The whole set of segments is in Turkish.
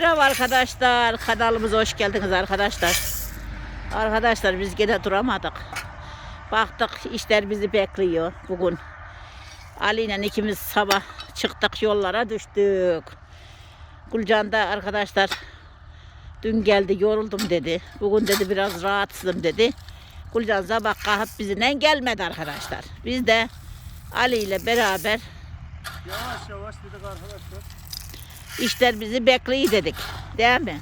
Merhaba arkadaşlar. Kanalımıza hoş geldiniz arkadaşlar. Arkadaşlar biz gene duramadık. Baktık işler bizi bekliyor bugün. Ali ile ikimiz sabah çıktık yollara düştük. Gülcan da arkadaşlar dün geldi yoruldum dedi. Bugün dedi biraz rahatsızım dedi. Gülcan sabah kalkıp bizimle gelmedi arkadaşlar. Biz de Ali ile beraber Yavaş yavaş dedik arkadaşlar. İşler bizi bekliyor dedik. Değil mi?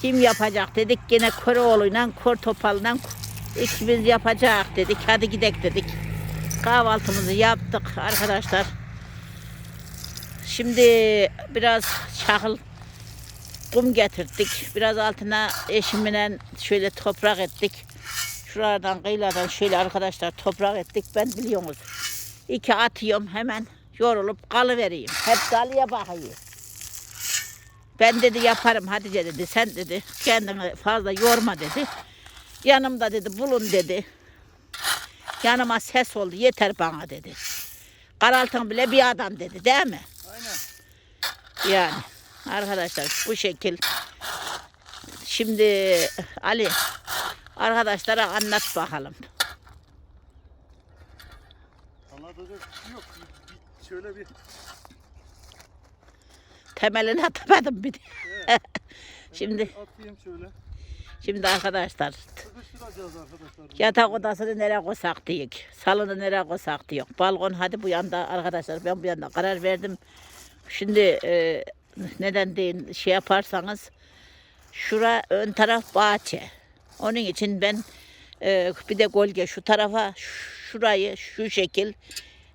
Kim yapacak dedik. Yine Köroğlu'yla Kor Topal'la ikimiz yapacak dedik. Hadi gidek dedik. Kahvaltımızı yaptık arkadaşlar. Şimdi biraz çakıl kum getirdik. Biraz altına eşimle şöyle toprak ettik. Şuradan kıyılardan şöyle arkadaşlar toprak ettik. Ben biliyorsunuz. İki atıyorum hemen yorulup kalıvereyim. Hep kalıya bakıyor. Ben dedi yaparım Hatice dedi. Sen dedi kendini fazla yorma dedi. Yanımda dedi bulun dedi. Yanıma ses oldu yeter bana dedi. Karaltın bile bir adam dedi değil mi? Aynen. Yani arkadaşlar bu şekil. Şimdi Ali arkadaşlara anlat bakalım. Anlatacak bir şey yok. Bir, bir, şöyle bir Temelini atamadım bir de. evet, Şimdi atayım şöyle. şimdi arkadaşlar arkadaşlar. Yatak odasını nereye koysak diyek. Salonu nereye koysak diyek. Balkon hadi bu yanda arkadaşlar ben bu yanda karar verdim. Şimdi e, neden deyin şey yaparsanız şura ön taraf bahçe. Onun için ben e, bir de gölge şu tarafa şurayı şu şekil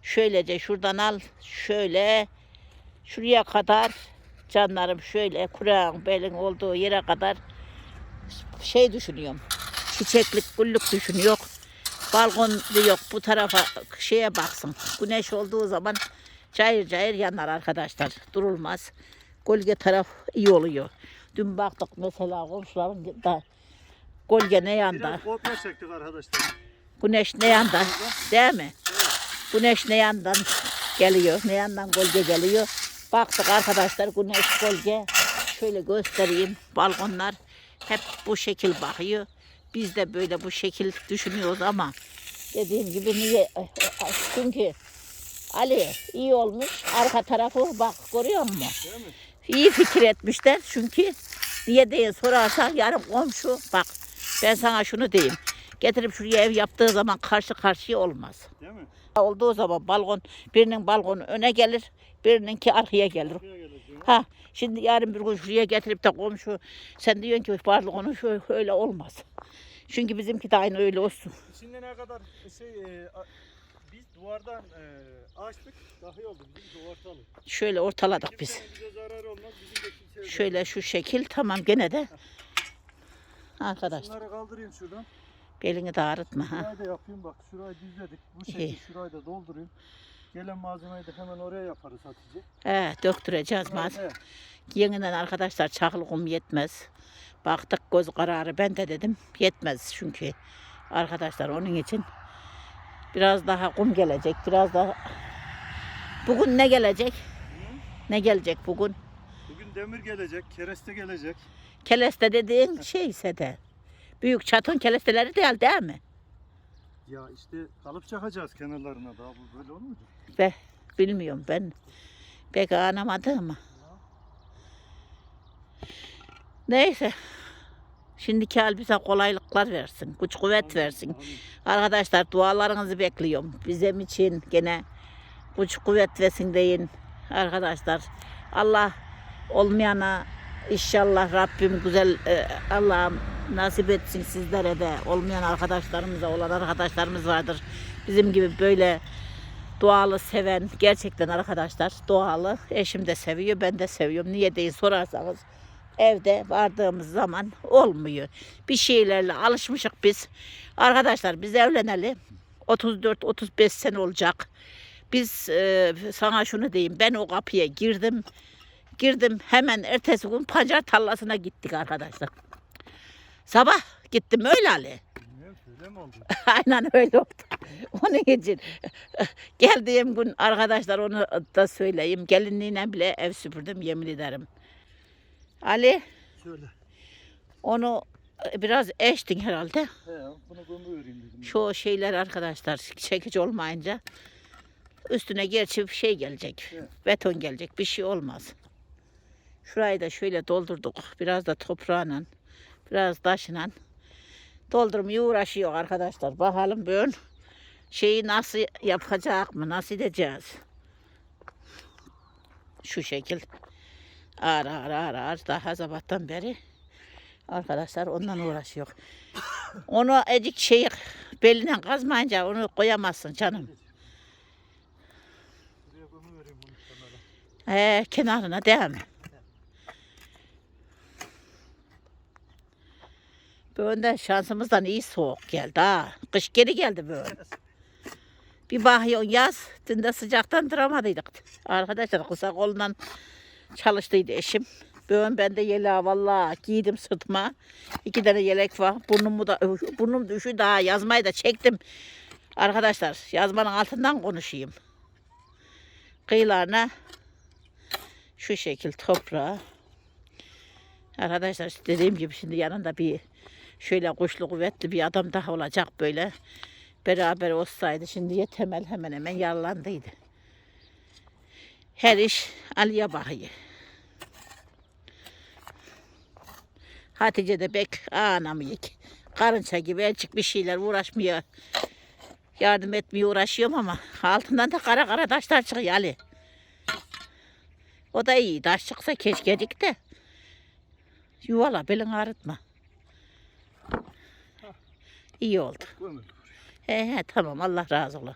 şöylece şuradan al şöyle şuraya kadar canlarım şöyle kurağın belin olduğu yere kadar şey düşünüyorum. Çiçeklik, güllük düşünüyor. Balkon yok bu tarafa şeye baksın. Güneş olduğu zaman cayır cayır yanar arkadaşlar. Durulmaz. Gölge taraf iyi oluyor. Dün baktık mesela komşuların da gölge ne yanda, Biraz çektik arkadaşlar. güneş ne yanda değil mi? Güneş ne yandan geliyor, ne yandan gölge geliyor. Baktık arkadaşlar güneş gölge şöyle göstereyim balkonlar hep bu şekil bakıyor. Biz de böyle bu şekil düşünüyoruz ama dediğim gibi niye? Çünkü Ali iyi olmuş arka tarafı bak görüyor musun? İyi fikir etmişler çünkü niye diye sorarsan yarın komşu bak ben sana şunu diyeyim. Getirip şuraya ev yaptığı zaman karşı karşıya olmaz. Değil mi? Olduğu zaman balkon birinin balkonu öne gelir, birininki arkaya gelir. Ha şimdi yarın bir gün şuraya getirip de komşu sen diyorsun ki balkonu şöyle öyle olmaz. Çünkü bizimki de aynı öyle olsun. İçinde ne kadar şey e, biz duvardan e, açtık. Daha iyi oldu. Bizim duvartalı. Şöyle ortaladık biz. Kimsenin bize zararı olmaz. Bizim de kimseye Şöyle şu şekil tamam gene de. Arkadaşlar Bunları kaldırayım şuradan. Belini de ağrıtma ha. Şurayı da yapayım bak. Şurayı düzledik. Bu şekil İyi. şurayı da doldurayım. Gelen malzemeyi de hemen oraya yaparız Hatice. He döktüreceğiz maz. Evet. Yeniden arkadaşlar çakıl kum yetmez. Baktık göz kararı ben de dedim yetmez çünkü arkadaşlar onun için biraz daha kum gelecek biraz daha bugün ne gelecek ne gelecek bugün Bugün demir gelecek, kereste gelecek. keleste dediğin şeyse de büyük çatın kelesteleri değil değil mi Ya işte kalıp çakacağız kenarlarına daha bu böyle olmayacak. be bilmiyorum ben pek anlamadım ama neyse Şimdiki hal bize kolaylıklar versin, güç kuvvet versin. Arkadaşlar dualarınızı bekliyorum. Bizim için gene güç kuvvet versin deyin. Arkadaşlar Allah olmayana inşallah Rabbim güzel e, Allah'ım nasip etsin sizlere de. Olmayan arkadaşlarımıza olan arkadaşlarımız vardır. Bizim gibi böyle doğalı seven gerçekten arkadaşlar doğalı eşim de seviyor ben de seviyorum. Niye değil sorarsanız evde vardığımız zaman olmuyor. Bir şeylerle alışmışık biz. Arkadaşlar biz evleneli 34-35 sene olacak. Biz e, sana şunu diyeyim ben o kapıya girdim. Girdim hemen ertesi gün pancar tarlasına gittik arkadaşlar. Sabah gittim öyle Ali. Bilmiyorum öyle mi oldu? Aynen öyle oldu. Onun için geldiğim gün arkadaşlar onu da söyleyeyim. Gelinliğine bile ev süpürdüm yemin ederim. Ali Söyle. onu e, biraz eştin herhalde. He, bunu gömüyorum dedim. Şu şeyler arkadaşlar çekici olmayınca üstüne gerçi bir şey gelecek. Evet. Beton gelecek. Bir şey olmaz. Şurayı da şöyle doldurduk. Biraz da toprağla, biraz taşla doldurmaya uğraşıyor arkadaşlar. Bakalım bugün şeyi nasıl yapacak mı? Nasıl edeceğiz? Şu şekil. Ağır ağır ağır ağır daha sabahtan beri arkadaşlar ondan uğraşıyor. Onu ecik şey beline kazmayınca onu koyamazsın canım. He, kenarına değil mi? Böyle şansımızdan iyi soğuk geldi ha. Kış geri geldi böyle. Bir bakıyorsun yaz. Dün de sıcaktan duramadıydık. Arkadaşlar kısa kolundan çalıştıydı eşim. Bugün ben de yeleği valla giydim sırtıma. İki tane yelek var. Burnumu da burnum düşü daha yazmayı da çektim. Arkadaşlar yazmanın altından konuşayım. Kıyılarına şu şekil toprağı. Arkadaşlar dediğim gibi şimdi yanında bir şöyle kuşlu kuvvetli bir adam daha olacak böyle. Beraber olsaydı şimdiye temel hemen hemen yaralandıydı. Her iş Ali'ye bakıyor. Hatice de bek anamıyor ki. Karınça gibi açık bir şeyler uğraşmıyor. Yardım etmeye uğraşıyorum ama altından da kara kara taşlar çıkıyor Ali. O da iyi. Taş çıksa keşkecik de. Yuvala belin ağrıtma. İyi oldu. He he tamam Allah razı olsun.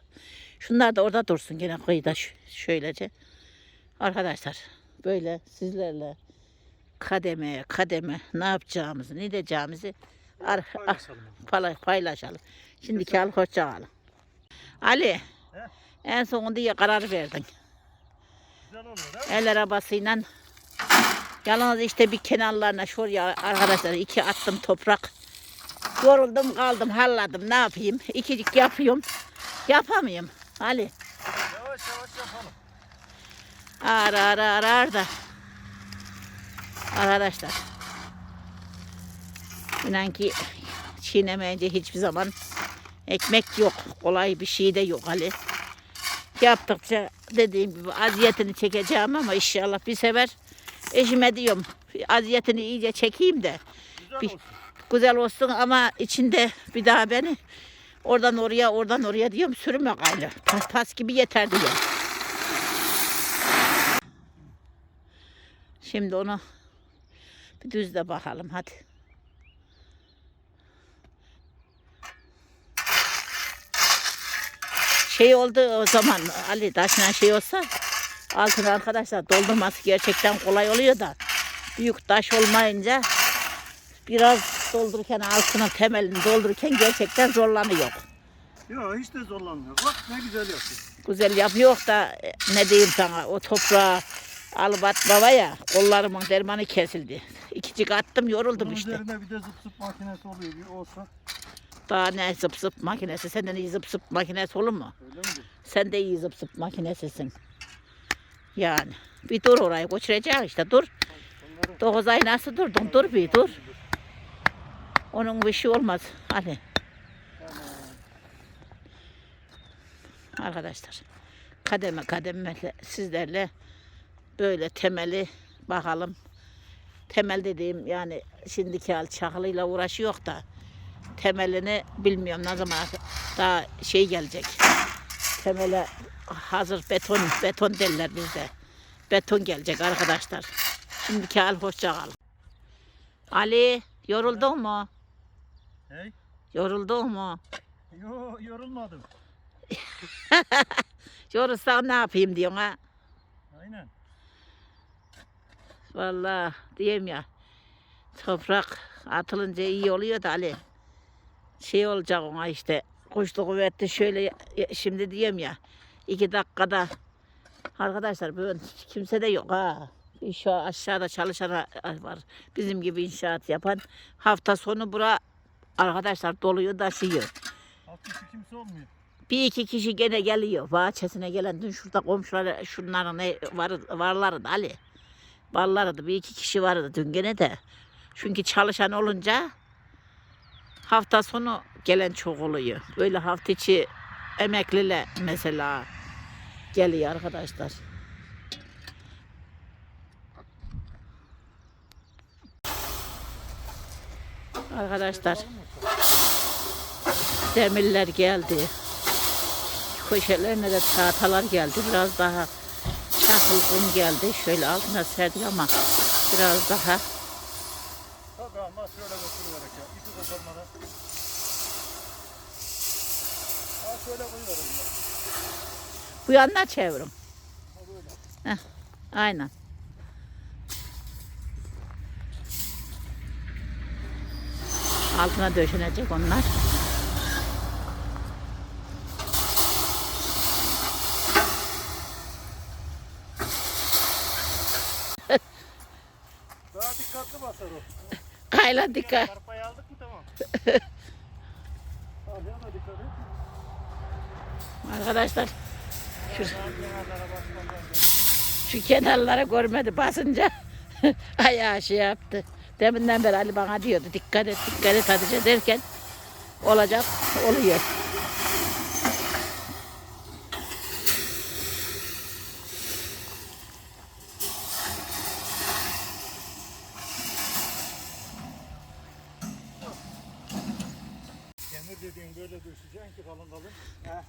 Şunlar da orada dursun yine kıyıda şöylece. Arkadaşlar böyle sizlerle kademe kademe ne yapacağımızı ne edeceğimizi ah, Paylaşalım. pala- paylaşalım. Şimdiki al hoşça kalın. Ali He? en sonunda diye karar verdin. Güzel olur? El arabasıyla yalnız işte bir kenarlarına şuraya arkadaşlar iki attım toprak. Yoruldum kaldım halladım ne yapayım. İkicik yapıyorum. Yapamıyorum. Ali Yavaş yavaş yapalım. ağır ağır ağır ağır da. Arkadaşlar. İnan ki çiğnemeyince hiçbir zaman ekmek yok. Kolay bir şey de yok Ali. Yaptıkça dediğim gibi aziyetini çekeceğim ama inşallah bir sefer eşime diyorum aziyetini iyice çekeyim de Güzel Bir- olsun. Güzel olsun ama içinde bir daha beni oradan oraya oradan oraya diyorum sürme gayrı. Tas, tas gibi yeter diyor. Şimdi onu bir düzle bakalım hadi. Şey oldu o zaman Ali taşına şey olsa altın arkadaşlar doldurması gerçekten kolay oluyor da büyük taş olmayınca biraz doldururken altının temelini doldururken gerçekten zorlanıyor. Yok hiç de zorlanmıyor. Bak ne güzel yapıyor. Güzel yapıyor da e, ne diyeyim sana o toprağı alıp at baba ya kollarımın dermanı kesildi. İkicik attım yoruldum Bunun işte. üzerinde bir de zıp zıp makinesi oluyor. Bir olsa Daha ne zıp zıp makinesi senden iyi zıp zıp makinesi olur mu? öyle mi? Sen de iyi zıp zıp makinesisin. Yani bir dur orayı götürecek işte dur. Dokuz ay nasıl durdun dur bir dur. Onun bir şey olmaz. Hadi. Arkadaşlar kademe kademe sizlerle böyle temeli bakalım. Temel dediğim yani şimdiki hal çakılıyla uğraşıyor da temelini bilmiyorum ne zaman daha şey gelecek. Temele hazır beton beton derler bizde. Beton gelecek arkadaşlar. Şimdiki hal hoşça kalın. Ali yoruldun mu? Hey. Yoruldun mu? Yo yorulmadım. Yorulsam ne yapayım diyorsun ha? Aynen. Vallahi diyeyim ya. Toprak atılınca iyi oluyor da Ali. Şey olacak ona işte. Kuşlu kuvvetli şöyle şimdi diyeyim ya. iki dakikada. Arkadaşlar böyle kimse de yok ha. Şu aşağıda çalışan var. Bizim gibi inşaat yapan. Hafta sonu bura arkadaşlar doluyor taşıyor. Hafta kimse olmuyor. Bir iki kişi gene geliyor. Bahçesine gelen dün şurada komşuları şunların var, varları da Ali. Ballardı. Bir iki kişi vardı dün gene de. Çünkü çalışan olunca hafta sonu gelen çok oluyor. Böyle hafta içi emekliyle mesela geliyor arkadaşlar. Arkadaşlar demirler geldi. Köşelerine de tahtalar geldi. Biraz daha çakıl kum geldi. Şöyle altına serdik ama biraz daha bu yanına çevirin. Ha böyle. Aynen. Altına döşenecek onlar. Daha dikkatli basar o. Kayla dikkat. Arpayı aldık mı tamam. Arkadaşlar şu, şu kenarlara görmedi basınca ayağı şey yaptı. Deminden beri Ali bana diyordu dikkat et dikkat et Hatice derken olacak oluyor. Demir dediğin böyle düşeceksin ki kalın kalın. Heh.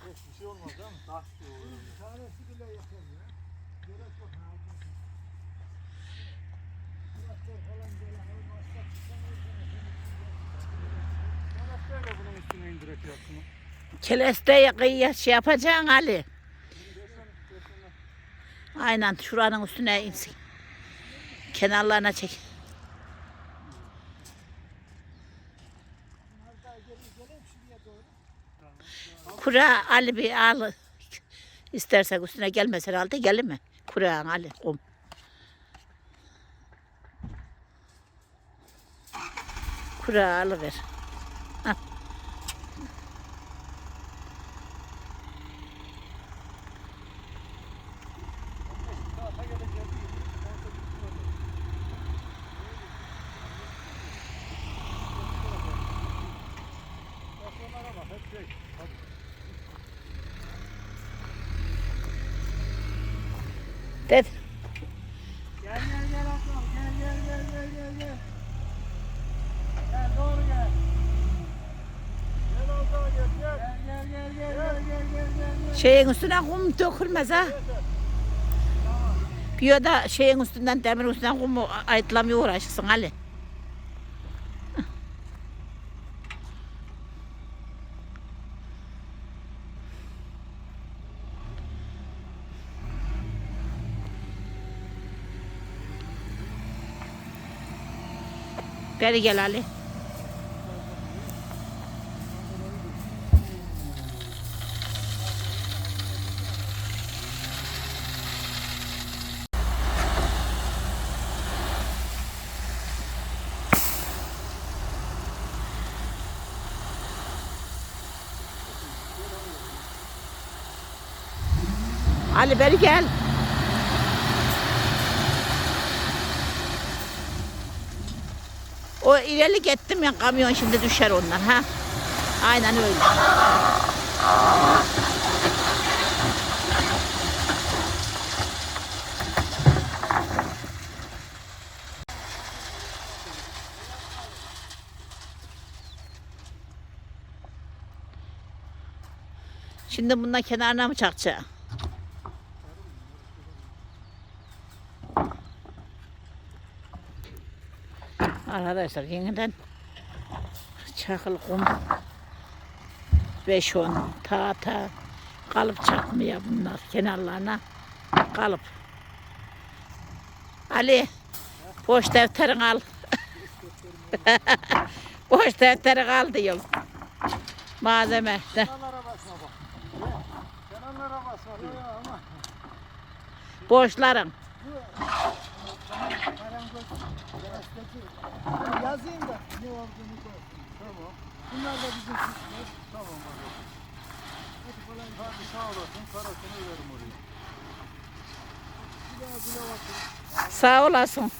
Hiçbir şey olmaz değil mi? Taş gibi olur. Bir tanesi bile yeter ya. Gerek yok. ha, haklısın. Traktör falan böyle olmazsa çıkan Traktör de bunun üstüne indirek yaksın. Keleste kıyıya şey yapacaksın Ali. Aynen şuranın üstüne insin. Kenarlarına çek. Kura Ali bir al. İstersen üstüne gelmesen al da gelir mi? Kurağın Ali kum. Kura alıver. Tahta gelecek. Ondan sonra Bak onlara bak. Hep şey. Hadi. Dedi. Gel gel gel ablam gel gel gel gel gel gel. Doğru gel. Gel abla gel gel. Gel gel gel gel gel gel gel. Şeyin üstüne kum dökülmez ha. Bir ya da şeyin üstünden demir üstünden kumu ayıtlamaya uğraşırsın Ali. Beri gel Ali. Ali beri gel. O ileri gittim ya kamyon şimdi düşer onlar ha. Aynen öyle. Şimdi bundan kenarına mı çakacağım? Arkadaşlar yeniden çakıl kum 5-10 tahta kalıp çakmaya bunlar kenarlarına kalıp. Ali boş defterini al. boş defteri al diyorum. Malzeme. de. Kenarlara basma bak. Kenarlara basma. Yok yok ama. Boşların. Yazayım da ne olduğunu koy. Tamam. Bunlar da bizim süsler. Tamam hadi. Hadi falan. Hadi sağ olasın. Parasını veririm oraya. Bir daha bile bakın. Sağ olasın.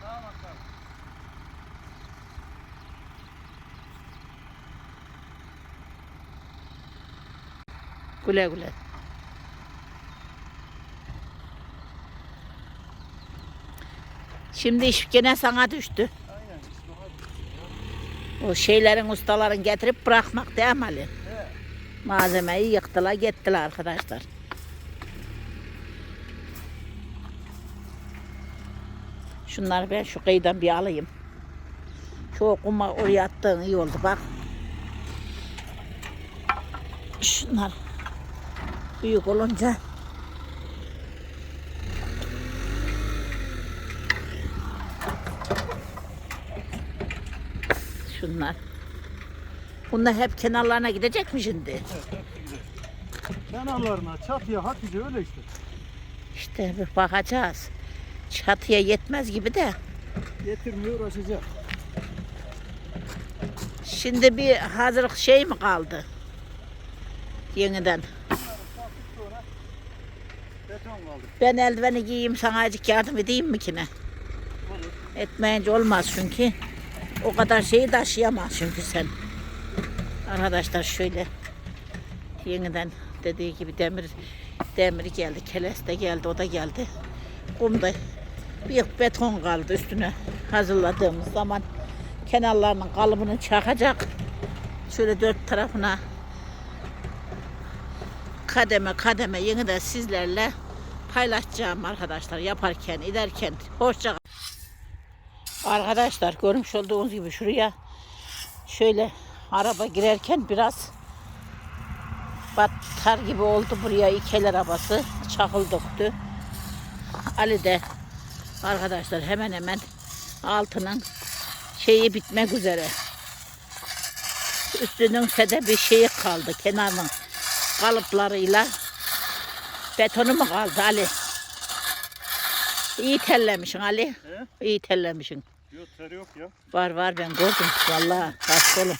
Sağ bakalım. Güle güle. Şimdi iş gene sana düştü. O şeylerin ustaların getirip bırakmak değil mi Ali? Malzemeyi yıktılar gittiler arkadaşlar. Şunları ben şu kıyıdan bir alayım. Şu kuma oraya attığın iyi oldu bak. Şunlar büyük olunca şunlar. Bunlar hep kenarlarına gidecek mi şimdi? Kenarlarına, çatıya, hatice öyle işte. İşte bir bakacağız. Çatıya yetmez gibi de. Getirmiyor, uğraşacak. Şimdi bir hazırlık şey mi kaldı? Yeniden. Ben eldiveni giyeyim sana azıcık yardım edeyim mi ki ne? Olur. Etmeyince olmaz çünkü. O kadar şeyi taşıyamaz çünkü sen. Arkadaşlar şöyle yeniden dediği gibi demir demir geldi, keles de geldi, o da geldi. Kum da bir beton kaldı üstüne hazırladığımız zaman kenarlarının kalıbını çakacak. Şöyle dört tarafına kademe kademe yeniden sizlerle paylaşacağım arkadaşlar yaparken, ederken. Hoşça Arkadaşlar görmüş olduğunuz gibi şuraya şöyle araba girerken biraz batar gibi oldu buraya iki el arabası çakıl döktü. Ali de arkadaşlar hemen hemen altının şeyi bitmek üzere. Üstünün sede bir şeyi kaldı kenarının kalıplarıyla. Betonu mu kaldı Ali? İyi tellemişsin Ali. He? İyi tellemişsin. Ter yok ya. Var var ben gördüm. Vallahi hasta olun.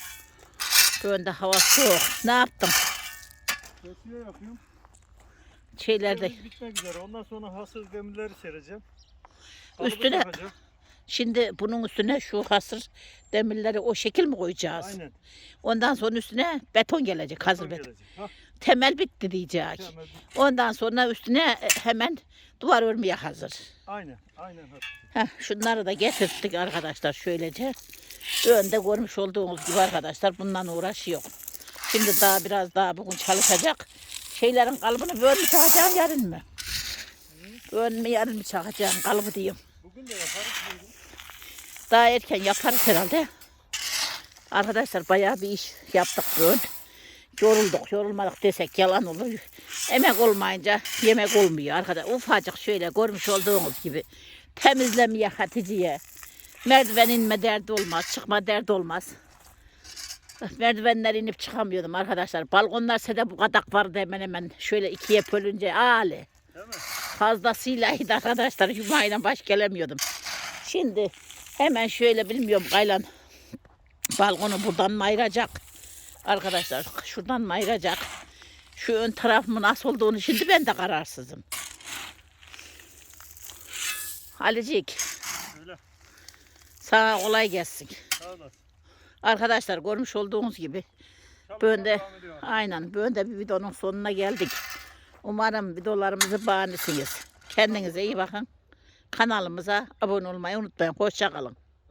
Böyle hava soğuk. Ne yaptım? Kesiye yapıyorum. Şeylerde bitmek üzere. Ondan sonra hasır demirleri sereceğim. Üstüne- Kalıbı takacağım. şimdi bunun üstüne şu hasır demirleri o şekil mi koyacağız? Aynen. Ondan sonra üstüne beton gelecek hazır Beton beton. gelecek. Ha, Temel bitti diyecek. temel bit- Ondan sonra üstüne e, hemen duvar örmeye hazır. Aynen. Aynen. Heh, şunları da getirdik arkadaşlar şöylece. Önde görmüş olduğunuz gibi arkadaşlar bundan uğraşıyor. Şimdi daha biraz daha bugün çalışacak. Şeylerin kalıbını böyle mi çakacaksın yarın mı? Ön mü yarın mı çakacaksın kalıbı diyeyim. Bugün de yaparız. bugün. Daha erken yaparız herhalde. Arkadaşlar bayağı bir iş yaptık bugün. Yorulduk, yorulmadık desek yalan olur. Emek olmayınca yemek olmuyor arkadaşlar. Ufacık şöyle görmüş olduğunuz gibi temizlemeye Hatice'ye. Merdiven inme derdi olmaz, çıkma derdi olmaz. Merdivenler inip çıkamıyordum arkadaşlar. Balkonlar sede bu kadak vardı hemen hemen. Şöyle ikiye bölünce ali. Fazlasıylaydı arkadaşlar. Yumayla baş gelemiyordum. Şimdi hemen şöyle bilmiyorum kaylan balkonu buradan mı ayıracak? Arkadaşlar şuradan mı ayıracak? Şu ön tarafımın nasıl olduğunu şimdi ben de kararsızım. Halicik Öyle. sana kolay gelsin. Sağ olasın. Arkadaşlar görmüş olduğunuz gibi ediyor. aynen böyle bir videonun sonuna geldik. Umarım videolarımızı beğenirsiniz. Kendinize iyi bakın. Kanalımıza abone olmayı unutmayın. Hoşça kalın.